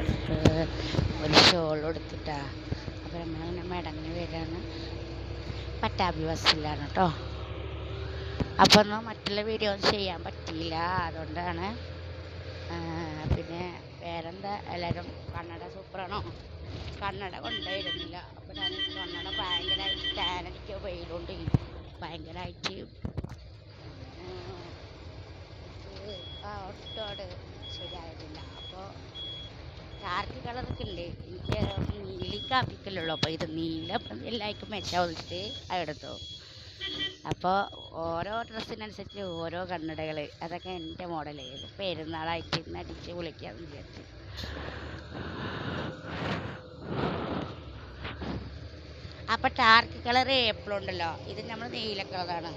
എടുത്ത് ഒരു ഷോൾ എടുത്തിട്ടാ അപ്പോൾ നമ്മളിങ്ങനെ മടങ്ങി വരാണ്. പട്ടാമ്പി ബസ്സിലാണ് കേട്ടോ അപ്പോൾ ഒന്നും മറ്റുള്ള വീഡിയോ ഒന്നും ചെയ്യാൻ പറ്റിയില്ല. അതുകൊണ്ടാണ് പിന്നെ വേറെന്താ? എല്ലാവരും കണ്ണട സൂപ്പറാണോ? കണ്ണട കൊണ്ടുവരുന്നില്ല. അപ്പോൾ ഞാൻ കണ്ണട ഭയങ്കരമായിട്ട് ടാനടിക്കുക വെയിലുണ്ട്. ഭയങ്കരമായിട്ട് ആ ഒട്ടോട് ശരിയായിട്ടില്ല. അപ്പോൾ ഡാർക്ക് കളറൊക്കെ ഇല്ലേ എനിക്ക് നീലി കാപ്പിക്കല്ലുള്ളൂ അപ്പോൾ ഇത് നീല എല്ലാവർക്കും മെച്ചാവുന്നിട്ട് അതെടുത്തു അപ്പോൾ ഓരോ ഡ്രസ്സിനനുസരിച്ച് ഓരോ കണ്ണടകൾ അതൊക്കെ എന്റെ മോഡൽ ഇത് പെരുന്നാളായിട്ട് ഇന്ന് അടിച്ച് വിളിക്കാമെന്ന് വിചാരിച്ചു. അപ്പോൾ ഡാർക്ക് കളർ എപ്പോഴും ഉണ്ടല്ലോ ഇത് നമ്മൾ നീല കളറാണ്.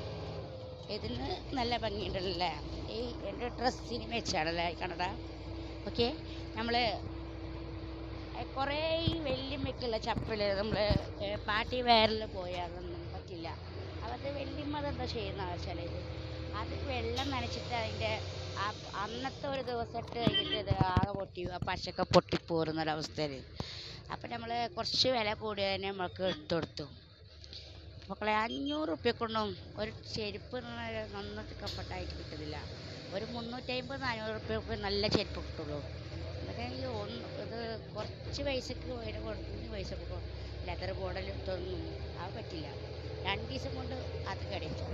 ഇതിന് നല്ല ഭംഗിയുണ്ടല്ലേ? ഈ എന്റെ ഡ്രസ്സിന് വെച്ചാണല്ലേ ഈ കണ്ണട ഓക്കെ നമ്മൾ കുറേ ഈ വെല്ലുമ്മയ്ക്കുള്ള ചപ്പൽ നമ്മൾ പാർട്ടി വെയറിൽ പോയാലൊന്നും പറ്റില്ല. അവർക്ക് വെല്ലുമ്മ അതെന്താ ചെയ്യുന്നത് വെച്ചാൽ അത് വെള്ളം നനച്ചിട്ട് അതിന്റെ ആ അന്നത്തെ ഒരു ദിവസം ഇട്ട് കഴിഞ്ഞിട്ട് ആകെ പൊട്ടി ആ പശക്കെ പൊട്ടിപ്പോറുന്നൊരവസ്ഥയിൽ അപ്പം നമ്മൾ കുറച്ച് വില കൂടിയതിനെ നമ്മൾക്ക് എടുത്തു കൊടുത്തു. മക്കളെ അഞ്ഞൂറ് റുപ്യക്കൊന്നും ഒരു ചെരുപ്പ് നന്നായിട്ട് കംഫർട്ടായിട്ട് കിട്ടുന്നില്ല. ഒരു മുന്നൂറ്റമ്പത് നാനൂറ് റുപ്യക്ക് നല്ല ചെരുപ്പ് കിട്ടുള്ളൂ. എന്നിട്ട് ഒന്ന് ഇത് കുറച്ച് പൈസക്ക് അതിന് കുറഞ്ഞ കൊടുക്കും ലെതർ മോഡൽ ഇതൊന്നും അത് പറ്റില്ല. രണ്ട് ദിവസം കൊണ്ട് അത് കടിച്ചു.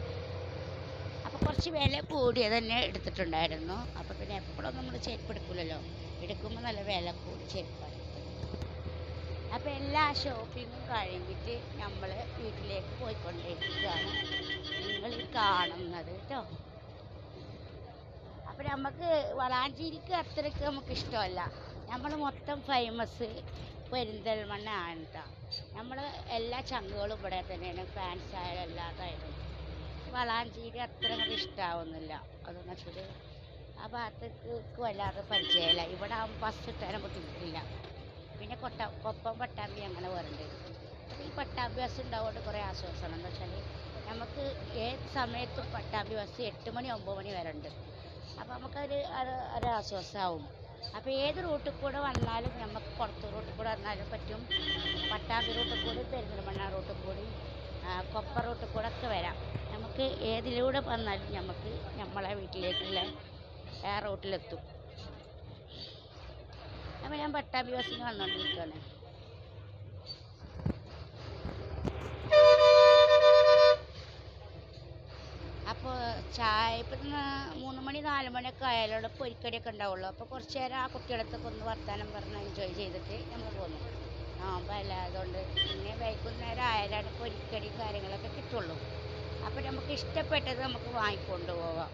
അപ്പോൾ കുറച്ച് വില കൂടിയ തന്നെ എടുത്തിട്ടുണ്ടായിരുന്നു. അപ്പോൾ പിന്നെ എപ്പോഴും നമ്മൾ ചെരുപ്പ് എടുക്കില്ലല്ലോ എടുക്കുമ്പോൾ നല്ല വില കൂടി ചെരുപ്പാണ് അപ്പോൾ എല്ലാ ഷോപ്പിങ്ങും കഴിഞ്ഞിട്ട് നമ്മൾ വീട്ടിലേക്ക് പോയിക്കൊണ്ടിരിക്കുകയാണ്. നിങ്ങൾ കാണുന്നത് കേട്ടോ അപ്പോൾ നമുക്ക് വളാഞ്ചേരിക്ക് അത്രയ്ക്ക് നമുക്ക് ഇഷ്ടമല്ല. നമ്മൾ മൊത്തം ഫേമസ് പെരിന്തൽമണ്ണ ആണ് കേട്ടോ നമ്മൾ എല്ലാ ചങ്കുകളും ഇവിടെ തന്നെയാണ്. ഫാൻസ് ആയാലും എല്ലാതായാലും വളാഞ്ചേരി അത്ര ഇഷ്ടാവുന്നില്ല അതെന്ന് ആ ഭാഗത്തേക്ക് വല്ലാതെ പരിചയമില്ല. ഇവിടെ ബസ് കിട്ടാനും ബുദ്ധിമുട്ടില്ല പിന്നെ കൊട്ട കൊപ്പം പട്ടാമ്പി അങ്ങനെ പറയുന്നുണ്ട് ഈ പട്ടാമ്പി ബസ് ഉണ്ടാവുകൊണ്ട് കുറേ ആശ്വാസമാണ്. എന്താ വെച്ചാൽ നമുക്ക് ഏത് സമയത്തും പട്ടാമ്പി ബസ് എട്ട് മണി ഒമ്പത് മണി വരെ ഉണ്ട്. അപ്പോൾ നമുക്കൊരു ഒരു ആശ്വാസമാവും. അപ്പോൾ ഏത് റൂട്ടിൽ കൂടെ വന്നാലും നമുക്ക് പുറത്ത് റൂട്ടിൽ കൂടെ വന്നാലും പറ്റും. പട്ടാമ്പി റൂട്ടിൽ കൂടി പെരിന്തൽമണ്ണ റൂട്ടിൽ കൂടി കൊപ്പ റൂട്ടിൽ കൂടെ ഒക്കെ വരാം. നമുക്ക് ഏതിലൂടെ വന്നാലും നമുക്ക് നമ്മളെ വീട്ടിലേക്കുള്ള റൂട്ടിലെത്തും അപ്പോൾ ഞാൻ പട്ടാമ്പി ബസ്സിന് വന്നുകൊണ്ടിരിക്കുകയാണ് അപ്പോൾ ചായ ഇപ്പം മൂന്ന് മണി നാല് മണിയൊക്കെ ആയാലും പൊരിക്കടിയൊക്കെ ഉണ്ടാവുള്ളൂ. അപ്പോൾ കുറച്ച് നേരം ആ കുട്ടികളടുത്തൊക്കെ ഒന്ന് വർത്താനം പറഞ്ഞ് എൻജോയ് ചെയ്തിട്ട് നമ്മൾ പോന്നു. നോമ്പല്ല അതുകൊണ്ട് പിന്നെ വൈകുന്നേരം ആയാലാണ് പൊരിക്കടി കാര്യങ്ങളൊക്കെ കിട്ടുള്ളൂ. അപ്പോൾ നമുക്ക് ഇഷ്ടപ്പെട്ടത് നമുക്ക് വാങ്ങിക്കൊണ്ട് പോവാം.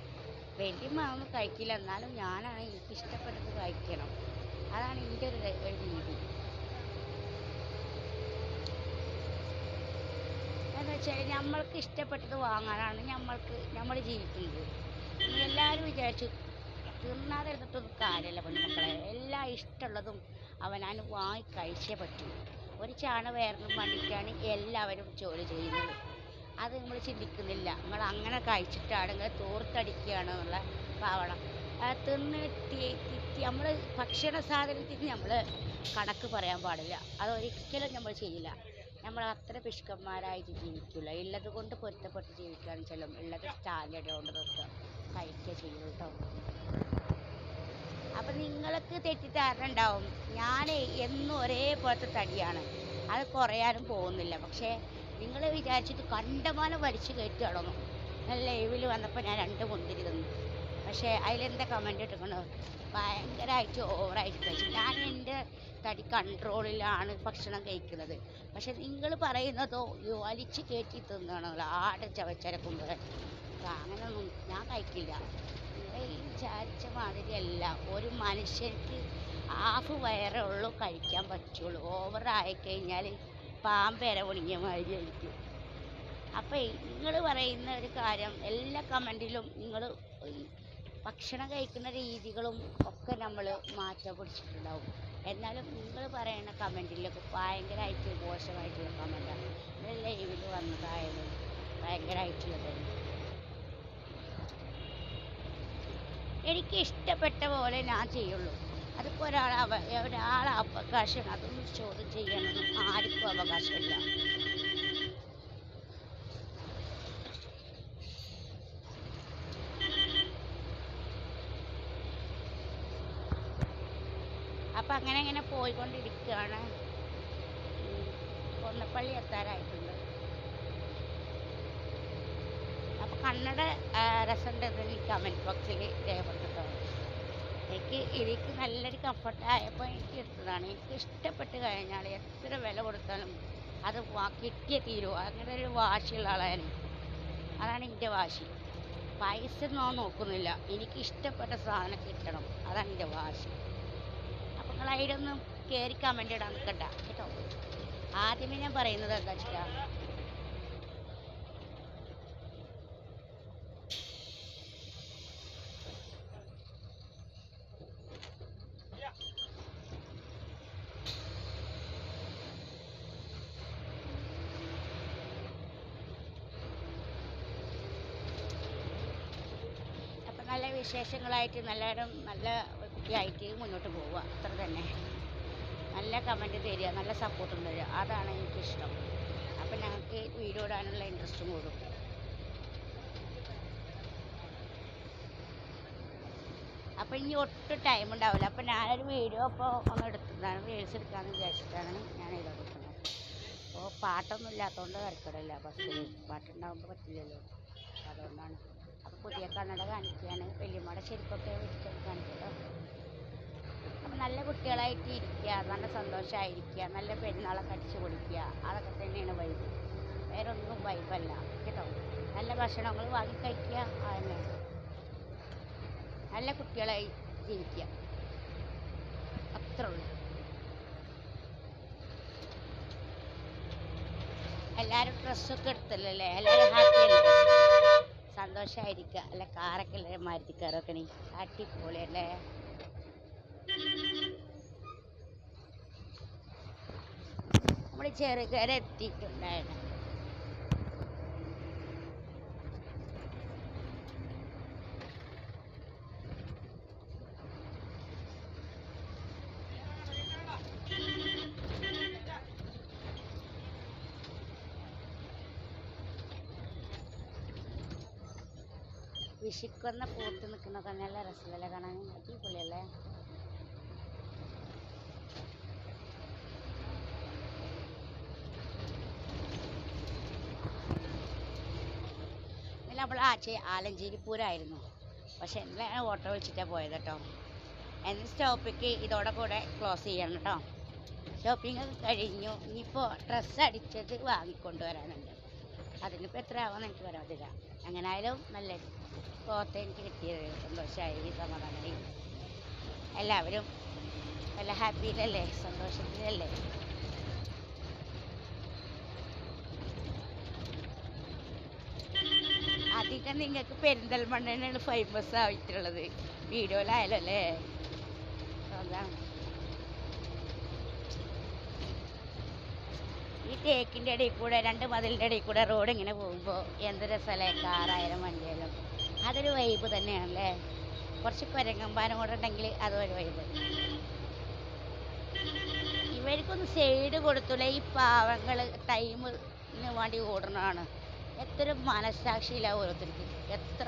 വലിയ മാവ് കഴിക്കില്ല. എന്നാലും ഞാനാണ് എനിക്ക് ഇഷ്ടപ്പെട്ടത് കഴിക്കണം. അതാണ് എന്റെ ഒരു രീതി. എന്ന് വെച്ചാൽ നമ്മൾക്ക് ഇഷ്ടപ്പെട്ടത് വാങ്ങാനാണ് നമ്മൾക്ക് നമ്മൾ ജീവിക്കുന്നത്. എല്ലാവരും വിചാരിച്ചു തിന്നാതെ കാര്യമല്ല പെൺമക്കളെ. എല്ലാം ഇഷ്ടമുള്ളതും അവനാൻ വാങ്ങി കഴിച്ചേ പറ്റൂ. ഒരു ചാണ വേറൊന്നും വേണ്ടിയിട്ടാണ് എല്ലാവരും ജോലി ചെയ്യുന്നത്. അത് നമ്മൾ ചിന്തിക്കുന്നില്ല. നമ്മൾ അങ്ങനെ കഴിച്ചിട്ടാണ് നിങ്ങൾ എന്നുള്ള ഭാവന. തിന്ന് നമ്മൾ ഭക്ഷണ സാധനത്തിന് നമ്മൾ കണക്ക് പറയാൻ പാടില്ല. അതൊരിക്കലും നമ്മൾ ചെയ്യില്ല. നമ്മൾ അത്ര പിഷ്കന്മാരായിട്ട് ജീവിക്കില്ല ഉള്ളത് കൊണ്ട് പൊരുത്തപ്പെട്ട് ജീവിക്കാൻ ചെല്ലും ഉള്ളത് സ്റ്റാൻഡേർഡ് കൊണ്ട് നിർത്തുക കഴിക്കുക ചെയ്യും കേട്ടോ അപ്പം നിങ്ങൾക്ക് തെറ്റിദ്ധാരണ ഉണ്ടാവും ഞാൻ എന്നും ഒരേപോലത്തെ തടിയാണ്. അത് കുറയാനും പോകുന്നില്ല. പക്ഷേ നിങ്ങൾ വിചാരിച്ചിട്ട് കണ്ടമാനം വലിച്ചു കയറ്റി തുടങ്ങും ലൈവിൽ വന്നപ്പോൾ ഞാൻ രണ്ട് മുന്തിരി തന്നു. പക്ഷേ അതിലെന്താ കമന്റ് ഇട്ടിരിക്കണോ ഭയങ്കരമായിട്ട് ഓവറായിട്ട് കഴിച്ചു. ഞാൻ എന്റെ തടി കൺട്രോളിലാണ് ഭക്ഷണം കഴിക്കുന്നത്. പക്ഷെ നിങ്ങൾ പറയുന്നതോ വലിച്ചു കയറ്റി തിന്നണമല്ലോ ആടെ ചവച്ചരക്കുമ്പോൾ അങ്ങനെയൊന്നും ഞാൻ കഴിക്കില്ല. നിങ്ങൾ ഈ വിചാരിച്ച മാതിരിയല്ല. ഒരു മനുഷ്യർക്ക് ഹാഫ് വയറേ ഉള്ളൂ കഴിക്കാൻ പറ്റുള്ളൂ. ഓവറായി കഴിഞ്ഞാൽ പാമ്പേര മാതിരി മാതിരിയായിരിക്കും അപ്പോൾ നിങ്ങൾ പറയുന്ന ഒരു കാര്യം എല്ലാ കമന്റിലും നിങ്ങൾ ഭക്ഷണം കഴിക്കുന്ന രീതികളും ഒക്കെ നമ്മൾ മാറ്റം പിടിച്ചിട്ടുണ്ടാവും. എന്നാലും നിങ്ങൾ പറയുന്ന കമന്റിലൊക്കെ ഭയങ്കരമായിട്ട് മോശമായിട്ടുള്ള കമന്റാണ് നിങ്ങൾ ലൈവിൽ വന്നതായാലും ഭയങ്കരമായിട്ടുള്ളത്. എനിക്ക് ഇഷ്ടപ്പെട്ട പോലെ ഞാൻ ചെയ്യുള്ളൂ. അതിപ്പോൾ ഒരാൾ ഒരാളെ അവകാശം അതൊന്നും ചോദ്യം ചെയ്യാനൊന്നും ആർക്കും അവകാശമില്ല. അങ്ങനെ അങ്ങനെ പോയിക്കൊണ്ടിരിക്കുകയാണ്. കൊന്നപ്പള്ളി എത്താറായിട്ടുണ്ട്. അപ്പം കണ്ണട രസമുണ്ട് ഈ കമന്റ് ബോക്സിൽ രേഖപ്പെടുത്തിട്ടോ. എനിക്ക് എനിക്ക് നല്ലൊരു കംഫർട്ടായപ്പോൾ എനിക്ക് എടുത്തതാണ്. എനിക്ക് ഇഷ്ടപ്പെട്ട് കഴിഞ്ഞാൽ എത്ര വില കൊടുത്താലും അത് കിട്ടിയേ തീരൂ. അങ്ങനെ ഒരു വാശിയുള്ള ആളാണ് അതാണ് എന്റെ വാശി. പൈസ ഒന്നും നോക്കുന്നില്ല. എനിക്ക് ഇഷ്ടപ്പെട്ട സാധനം കിട്ടണം. അതാണ് എന്റെ വാശി. അതിലൊന്നും കയറി കമന്റ് ഇടാൻ നിൽക്കണ്ട കേട്ടോ? ആദ്യമേ ഞാൻ പറയുന്നത് എന്താ അപ്പം നല്ല വിശേഷങ്ങളായിട്ട് നല്ലവരും നല്ല കുട്ടിയായിട്ട് മുന്നോട്ട് പോവുക. അത്ര തന്നെ. നല്ല കമന്റ് തരിക നല്ല സപ്പോർട്ടും തരിക. അതാണ് എനിക്കിഷ്ടം. അപ്പം ഞങ്ങൾക്ക് വീഡിയോ ഇടാനുള്ള ഇൻട്രസ്റ്റും കൂടും. അപ്പം ഇനി ഒട്ടും ടൈം ഉണ്ടാവില്ല. അപ്പം ഞാനൊരു വീഡിയോ അപ്പോൾ ഒന്ന് എടുത്തതാണ്. റീൽസ് എടുക്കാമെന്ന് വിചാരിച്ചിട്ടാണ് ഞാൻ ഇത് അപ്പോൾ പാട്ടൊന്നും ഇല്ലാത്തതുകൊണ്ട് തിരക്കടില്ല. ബസ്സിൽ പാട്ടുണ്ടാകുമ്പോൾ പറ്റില്ലല്ലോ. അതുകൊണ്ടാണ്. അപ്പോൾ പുതിയ കണ്ണട കാണിക്കുകയാണ്. വലിയമ്മയുടെ ചെരുപ്പൊക്കെ വെച്ചിട്ട് കാണിക്കട്ടോ നല്ല കുട്ടികളായിട്ട് ഇരിക്കുക നല്ല സന്തോഷമായിരിക്കുക നല്ല പെരുന്നാളൊക്കെ അടിച്ചു പൊളിക്കുക അതൊക്കെ തന്നെയാണ് വൈബ് വേറെ ഒന്നും വൈബല്ല കേട്ടോ? നല്ല ഭക്ഷണങ്ങൾ വാങ്ങി കഴിക്കുക അതന്നെ. നല്ല കുട്ടികളായി ജീവിക്കുക. അത്രേ ഉള്ളൂ. എല്ലാവരും ഡ്രസ്സൊക്കെ എടുത്തല്ലേ എല്ലാവരും ഹാപ്പി അല്ലേ? സന്തോഷമായിരിക്കുക അല്ല കാറൊക്കെ അല്ലേ മാരുതി അടിപൊളി നീ അടിപൊളി അല്ലേ നമ്മൾ ചെറുകര എത്തിയിട്ടുണ്ടായിരുന്നു വിഷിക്കൊന്ന പൂത്ത് നിൽക്കുന്നതൊക്കെ നല്ല രസമല്ലേ കാണാൻ? അടിപൊളിയല്ലേ? ആച്ചെ ആലഞ്ചേരി പൂരമായിരുന്നു പക്ഷെ എന്തിനാണ് ഓട്ടോ വിളിച്ചിട്ടാണ് പോയത് കേട്ടോ എന്നാൽ സ്റ്റോപ്പിക്ക് ഇതോടെ കൂടെ ക്ലോസ് ചെയ്യണം കേട്ടോ ഷോപ്പിംഗ് കഴിഞ്ഞു. ഇനിയിപ്പോൾ ഡ്രസ്സ് അടിച്ചത് വാങ്ങിക്കൊണ്ട് വരാനുണ്ട് അതിനിപ്പോൾ എത്ര ആവാന്ന് എനിക്ക് പറയാതില്ല അങ്ങനെ ആയാലും നല്ല ക്ലോത്ത് എനിക്ക് കിട്ടിയത് സന്തോഷമായി സമാധാനമായി എല്ലാവരും നല്ല ഹാപ്പിയിലല്ലേ സന്തോഷത്തിലല്ലേ? അധികം നിങ്ങൾക്ക് പെരിന്തൽമണ്ണയാണ് ഫേമസ് ആയിട്ടുള്ളത്. വീഡിയോയിലായാലും അല്ലേ? അതാണ്. ഈ തേക്കിന്റെ ഇടയിൽ കൂടെ രണ്ട് മതിലിന്റെ ഇടയിൽ കൂടെ റോഡ് ഇങ്ങനെ പോകുമ്പോൾ എന്ത് രസമല്ലേ? കാറായാലും വണ്ടിയായാലും. അതൊരു വൈബ് തന്നെയാണല്ലേ? കുറച്ച് കുരങ്ങമ്പാനും കൂടെ ഉണ്ടെങ്കിൽ അതൊരു വൈബ് ഇവർക്കൊന്ന് സൈഡ് കൊടുത്തില്ല ഈ പാവങ്ങൾ ടൈമിന് വേണ്ടി ഓടണതാണ് എത്ര മനസ്സാക്ഷിയില്ല ഓരോരുത്തർക്ക്? എത്ര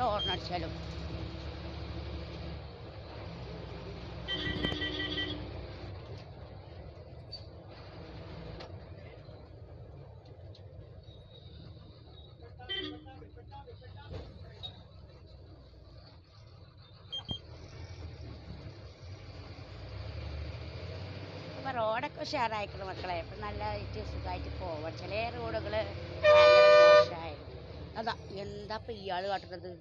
ഇപ്പൊ റോഡൊക്കെ ഉഷാറായിക്കണം മക്കളെ. ഇപ്പം നല്ലതായിട്ട് സുഖമായിട്ട് പോവാം. ചില റോഡുകൾ എന്താ ഇപ്പം ഇയാൾ കാട്ടുന്നത്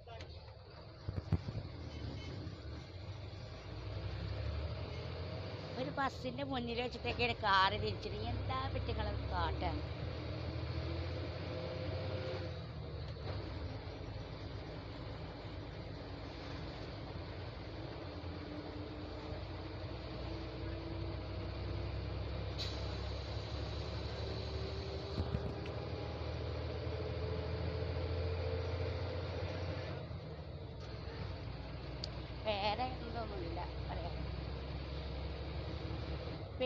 ഒരു ബസ്സിന്റെ മുന്നിൽ വെച്ചിട്ടൊക്കെയാണ് കാറ് തിരിച്ചിട്ട്. എന്താ പറ്റുങ്ങൾ കാട്ടാൻ?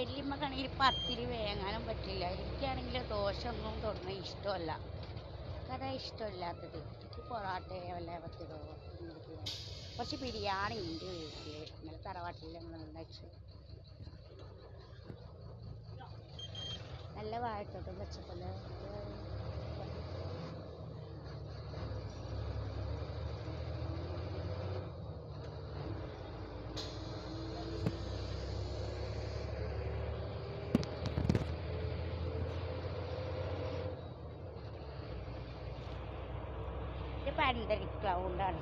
വല്യമ്മക്കാണെങ്കിൽ പത്തിരി വേങ്ങാനും പറ്റില്ല. എനിക്കാണെങ്കിൽ ദോശ ഒന്നും തൊടുന്നത് ഇഷ്ടമല്ല. അതാ ഇഷ്ടമില്ലാത്തത്. എനിക്ക് പൊറാട്ടയോ വല്ല പത്തിരോ കുറച്ച് ബിരിയാണി ഉണ്ട് വീട്ടിൽ ഇന്നലെ തറവാട്ടിൽ ഉണ്ടാക്കി നല്ല വാഴത്തോട്ടം വെച്ചപ്പോലെ പന്തരി ഗ്രൗണ്ടാണ്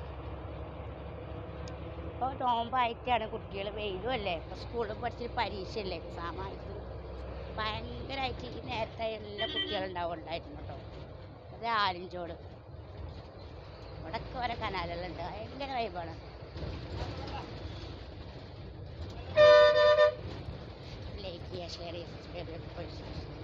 ഇപ്പോൾ നോമ്പായിട്ടാണ് കുട്ടികൾ വെയിലും അല്ലേ? ഇപ്പോൾ സ്കൂളിൽ പഠിച്ചിട്ട് പരീക്ഷയല്ലേ? എക്സാമായിട്ട്. ഭയങ്കരമായിട്ട് ഈ നേരത്തെ എല്ലാ കുട്ടികളുണ്ടാവും ഉണ്ടായിരുന്നു കേട്ടോ അത് ആലിഞ്ചോട് ഇവിടൊക്കെ ഓരോ കനാലുകളുണ്ട്. ഭയങ്കര വൈബാണ് ലൈക്ക് ചെയ്യുക ഷെയർ ചെയ്യുക സബ്സ്ക്രൈബ് ചെയ്യുക